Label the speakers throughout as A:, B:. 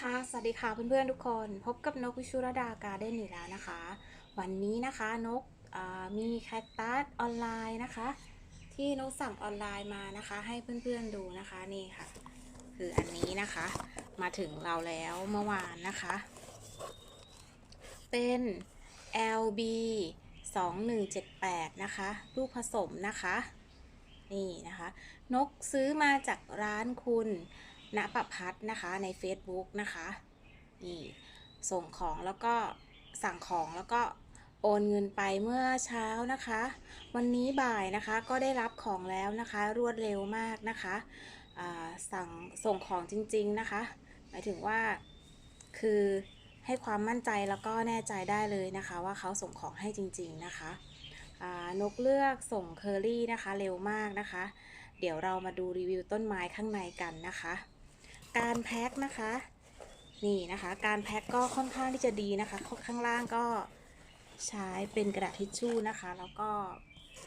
A: ค่ะ สวัสดีค่ะเพื่อนๆทุกคน พบกับนกวิชุรดาการ์เด้นอีกแล้วนะคะ วันนี้นะคะนกมีแคคตัสออนไลน์นะคะ ที่นกสั่งออนไลน์มานะคะ ให้เพื่อนๆดูนะคะนี่ค่ะ คืออันนี้นะคะ มาถึงเราแล้วเมื่อวานนะคะ เป็น LB 2178 นะคะ ลูกผสมนะคะ นี่นะคะ นกซื้อมาจากร้านคุณ ณประพัฒนะคะใน Facebook นะคะนี่ส่งของแล้วก็สั่งของแล้วก็โอนเงินไปเมื่อเช้านะคะ วันนี้บ่ายนะคะก็ได้รับของแล้วนะคะ รวดเร็วมากนะคะสั่งส่งของจริง ๆนะคะ หมายถึงว่าคือให้ความมั่นใจแล้วก็แน่ใจได้เลยนะคะ ว่าเขาส่งของให้จริง ๆนะคะนกเลือกส่งเคอรี่นะคะเร็วมากนะคะ เดี๋ยวเรามาดูรีวิวต้นไม้ข้างในกันนะคะ การแพ็คนะคะ นี่นะคะ การแพ็คก็ค่อนข้างที่จะดีนะคะ ข้างล่างก็ใช้เป็นกระดาษทิชชู่นะคะ แล้วก็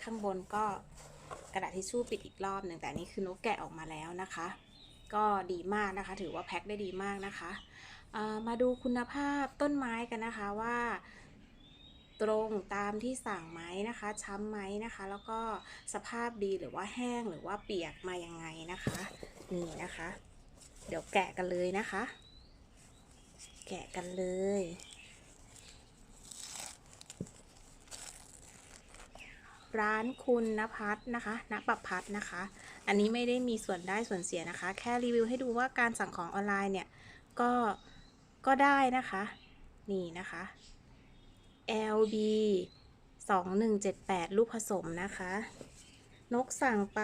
A: ข้างบนก็กระดาษทิชชู่ปิดอีกรอบหนึ่งแต่นี้คือนกแกะออกมาแล้วนะคะ ก็ดีมากนะคะ ถือว่าแพ็คได้ดีมากนะคะามาดูคุณภาพต้นไม้กันนะคะว่า ตรงตามที่สั่งไหมนะคะ ช้ำไหมนะคะ แล้วก็สภาพดีหรือว่าแห้งหรือว่าเปียกมายังไงนะคะ นี่นะคะ เดี๋ยวแกะกันเลยนะคะ แกะกันเลย ร้านคุณนภัทรนะคะณประพัฒน์นะคะ อันนี้ไม่ได้มีส่วนได้ส่วนเสียนะคะ แค่รีวิวให้ดูว่าการสั่งของออนไลน์เนี่ย ก็ก็ได้นะคะ นี่นะคะ LB 2178 ลูกผสมนะคะ นกสั่งไป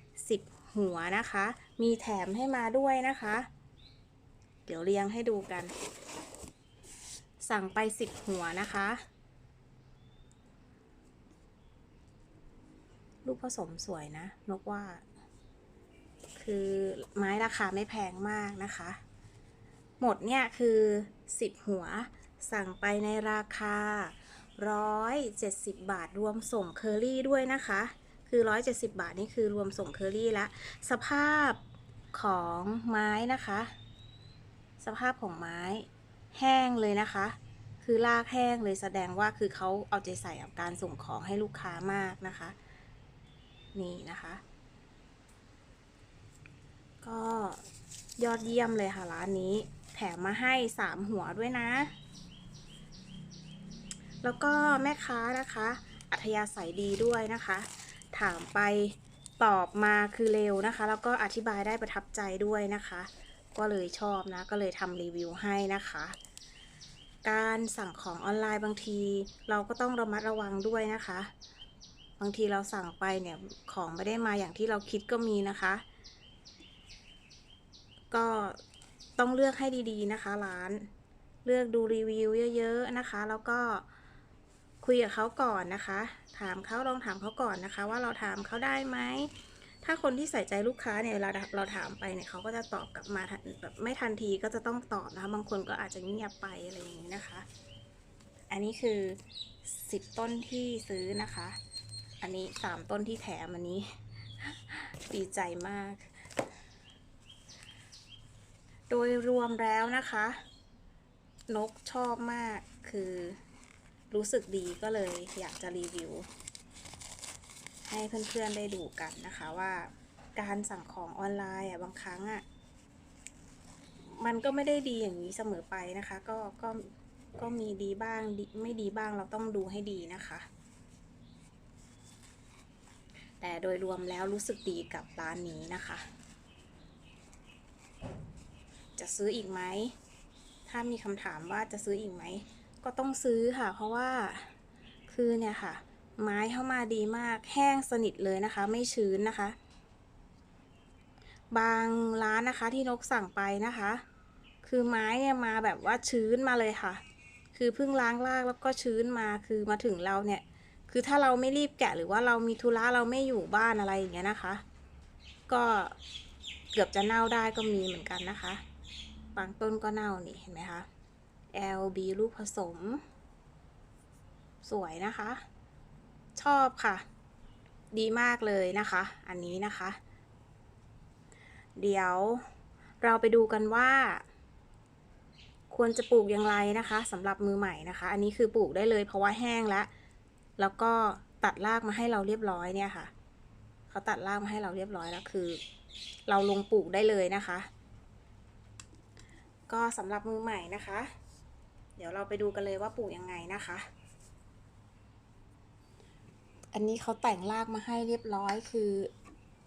A: 10 หัวนะคะ มีแถมให้มาด้วยนะคะ เดี๋ยวเรียงให้ดูกัน สั่งไป10หัวนะคะ ลูกผสมสวยนะ นกว่า คือไม้ราคาไม่แพงมากนะคะ หมดเนี่ยคือ10หัว สั่งไปในราคา170บาทรวมส่งเคอรี่ด้วยนะคะ คือ170บาทนี่คือรวมส่งเคอรี่ละ สภาพ ของไม้นะคะ สภาพของไม้แห้งเลยนะคะ คือลากแห้งเลยแสดงว่าคือเขาเอาใจใส่กับการส่งของให้ลูกค้ามากนะคะ นี่นะคะ ก็ยอดเยี่ยมเลยค่ะร้านนี้ แถมมาให้3หัวด้วยนะ แล้วก็แม่ค้านะคะ อัธยาศัยดีด้วยนะคะ ถามไป ตอบมาคือเร็วนะคะ แล้วก็อธิบายได้ประทับใจด้วยนะคะ ก็เลยชอบนะ ก็เลยทำรีวิวให้นะคะ การสั่งของออนไลน์บางที เราก็ต้องระมัดระวังด้วยนะคะ บางทีเราสั่งไปเนี่ยของไม่ได้มาอย่างที่เราคิดก็มีนะคะ ก็ต้องเลือกให้ดีๆนะคะ ร้าน เลือกดูรีวิวเยอะ ๆ นะคะ แล้วก็ คุยกับเขาก่อนนะคะ ถามเขาลองถามเขาก่อนนะคะ ว่าเราถามเขาได้ไหมถ้าคนที่ใส่ใจลูกค้าเนี่ยเวลาเราถามไปเนี่ยเขาก็จะตอบกลับมาแบบไม่ทันทีก็จะต้องตอบนะคะ บางคนก็อาจจะเงียบไปอะไรอย่างนี้นะคะ อันนี้คือสิบต้นที่ซื้อนะคะ อันนี้สามต้นที่แถมอันนี้ดีใจมาก โดยรวมแล้วนะคะ นกชอบมากคือ รู้สึกดีก็เลยอยากจะรีวิว ให้เพื่อนๆได้ดูกันนะคะว่าการสั่งของออนไลน์อะบางครั้งอะมันก็ไม่ได้ดีอย่างนี้เสมอไปนะคะ ก็ก็ก็มีดีบ้างไม่ดีบ้างเราต้องดูให้ดีนะคะ แต่โดยรวมแล้วรู้สึกดีกับร้านนี้นะคะ จะซื้ออีกไหม ถ้ามีคำถามว่าจะซื้ออีกไหม ก็ต้องซื้อค่ะ เพราะว่าคือเนี่ยค่ะ ไม้เข้ามาดีมากแห้งสนิทเลยนะคะ ไม่ชื้นนะคะ บางร้านนะคะที่นกสั่งไปนะคะ คือไม้เนี่ยมาแบบว่าชื้นมาเลยค่ะ คือเพิ่งล้างรากแล้วก็ชื้นมาคือมาถึงเราเนี่ย คือถ้าเราไม่รีบแกะหรือว่าเรามีธุระเราไม่อยู่บ้านอะไรอย่างเงี้ยนะคะ ก็เกือบจะเน่าได้ก็มีเหมือนกันนะคะ บางต้นก็เน่านี่เห็นไหมคะ LB ลูกผสม สวยนะคะ ชอบค่ะ ดีมากเลยนะคะ อันนี้นะคะ เดี๋ยวเราไปดูกันว่า ควรจะปลูกอย่างไรนะคะสำหรับมือใหม่นะคะ อันนี้คือปลูกได้เลยเพราะว่าแห้งแล้ว แล้วก็ตัดรากมาให้เราเรียบร้อยเนี่ยค่ะเขาตัดรากมาให้เราเรียบร้อยแล้วคือ เราลงปลูกได้เลยนะคะ ก็สำหรับมือใหม่นะคะ เดี๋ยวเราไปดูกันเลยว่าปลูกยังไงนะคะ อันนี้เขาแต่งรากมาให้เรียบร้อยคือ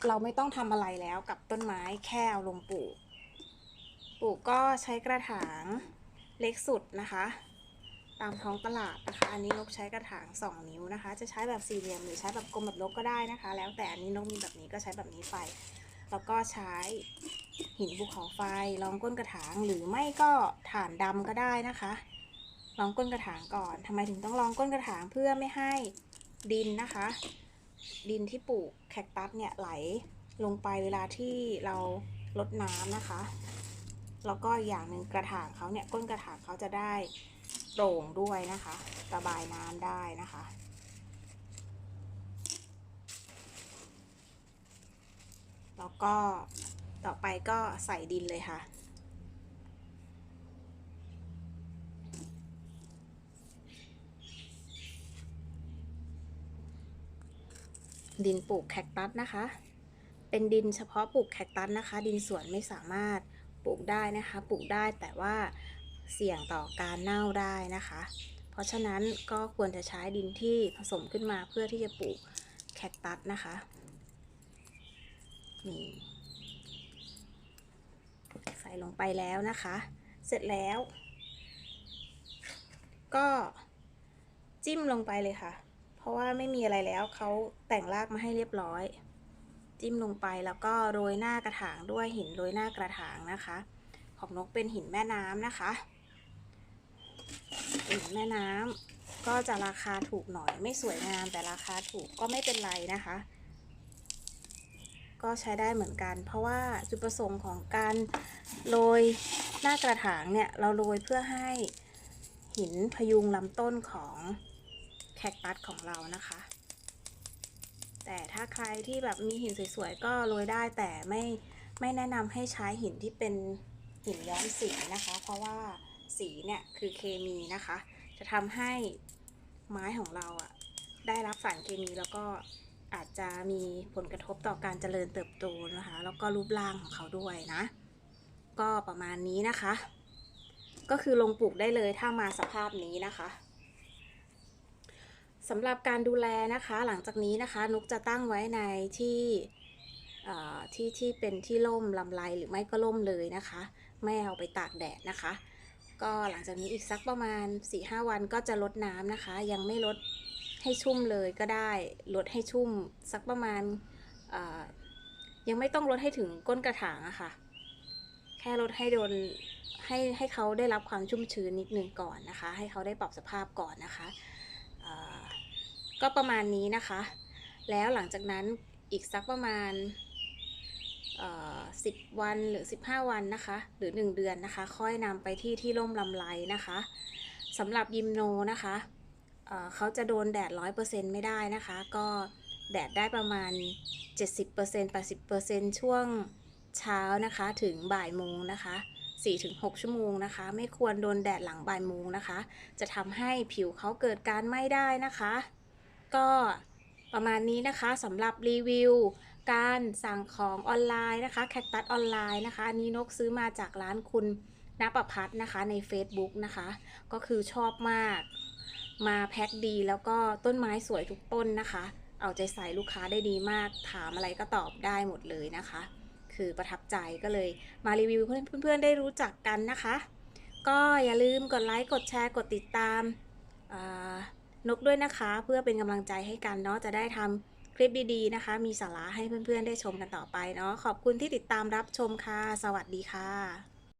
A: เราไม่ต้องทำอะไรแล้วกับต้นไม้แค่เอาลงปลูก ปลูกก็ใช้กระถางเล็กสุดนะคะ ตามท้องตลาดนะคะ อันนี้นกใช้กระถาง 2 นิ้วนะคะ จะใช้แบบสี่เหลี่ยมหรือใช้แบบกลมแบบนกก็ได้นะคะ แล้วแต่อันนี้นกมีแบบนี้ก็ใช้แบบนี้ไป แล้วก็ใช้หินภูเขาไฟรองก้นกระถางหรือไม่ก็ถ่านดำก็ได้นะคะ รองก้นกระถางก่อนทำไมถึงต้องรองก้นกระถางเพื่อไม่ให้ดินนะคะ ดินที่ปลูกแคคตัสเนี่ยไหลลงไปเวลาที่เราลดน้ำนะคะ แล้วก็อย่างหนึ่งกระถางเขาเนี่ยก้นกระถางเขาจะได้โปร่งด้วยนะคะระบายน้ำได้นะคะแล้วก็ต่อไปก็ใส่ดินเลยค่ะ ดินปลูกแคคตัสนะคะ เป็นดินเฉพาะปลูกแคคตัสนะคะ ดินสวนไม่สามารถปลูกได้นะคะ ปลูกได้แต่ว่าเสี่ยงต่อการเน่าได้นะคะ เพราะฉะนั้นก็ควรจะใช้ดินที่ผสมขึ้นมาเพื่อที่จะปลูกแคคตัสนะคะนี่ใส่ลงไปแล้วนะคะ เสร็จแล้ว ก็จิ้มลงไปเลยค่ะ เพราะว่าไม่มีอะไรแล้วเขาแต่งรากมาให้เรียบร้อย จิ้มลงไปแล้วก็โรยหน้ากระถางด้วยหินโรยหน้ากระถางนะคะ ของนกเป็นหินแม่น้ำนะคะหินแม่น้ำก็จะราคาถูกหน่อยไม่สวยงามแต่ราคาถูกก็ไม่เป็นไรนะคะ ก็ใช้ได้เหมือนกัน เพราะว่าจุดประสงค์ของการโรยหน้ากระถางเนี่ยเราโรยเพื่อให้หินพยุงลำต้นของ แคคตัสของเรานะคะ แต่ถ้าใครที่แบบมีหินสวยๆก็โรยได้แต่ไม่ไม่แนะนำให้ใช้หินที่เป็นหินย้อมสีนะคะ เพราะว่าสีเนี่ยคือเคมีนะคะ จะทำให้ไม้ของเราอะได้รับสารเคมีแล้วก็อาจจะมีผลกระทบต่อการเจริญเติบโตนะคะ แล้วก็รูปร่างของเขาด้วยนะ ก็ประมาณนี้นะคะ ก็คือลงปลูกได้เลยถ้ามาสภาพนี้นะคะ สำหรับการดูแลนะคะหลังจากนี้นะคะนุกจะตั้งไว้ในที่ที่ที่เป็นที่ร่มลำไรหรือไม่ก็ร่มเลยนะคะ ไม่เอาไปตากแดดนะคะ ก็หลังจากนี้อีกสักประมาณ 4-5 วันก็จะลดน้ำนะคะ ยังไม่ลดให้ชุ่มเลยก็ได้ลดให้ชุ่มสักประมาณยังไม่ต้องลดให้ถึงก้นกระถางอะคะ่ะ แค่ลดให้โดนให้ให้เขาได้รับความชุ่มชื้นนิดนึงก่อนนะคะ ให้เขาได้ปรับสภาพก่อนนะคะ ก็ประมาณนี้นะคะ แล้วหลังจากนั้นอีกสักประมาณสิบวันหรือ 15 วันนะคะ หรือ 1 เดือนนะคะ ค่อยนำไปที่ที่ร่มลำไรนะคะสำหรับยิมโนนะคะเเขาจะโดนแดด 100%ไม่ได้นะคะ ก็แดดได้ประมาณ 70% 80%ช่วงเช้านะคะถึงบ่ายโมงนะคะ 4-6 ชั่วโมงนะคะ ไม่ควรโดนแดดหลังบ่ายโมงนะคะ จะทำให้ผิวเขาเกิดการไหม้ได้นะคะ ก็ประมาณนี้นะคะสำหรับรีวิว การสั่งของออนไลน์นะคะแคคตัสออนไลน์นะคะอันนี้นกซื้อมาจากร้านคุณณประพัฒนะคะใน Facebook นะคะ ก็คือชอบมาก มาแพ็คดีแล้วก็ต้นไม้สวยทุกต้นนะคะ เอาใจใส่ลูกค้าได้ดีมาก ถามอะไรก็ตอบได้หมดเลยนะคะ คือประทับใจก็เลยมารีวิวเพื่อนๆได้รู้จักกันนะคะ ก็อย่าลืมกดไลค์กดแชร์กดติดตาม นกด้วยนะคะ เพื่อเป็นกำลังใจให้กันเนาะจะได้ทำคลิปดีๆนะคะ มีสาระให้เพื่อนๆได้ชมกันต่อไปเนาะขอบคุณที่ติดตามรับชมค่ะ สวัสดีค่ะ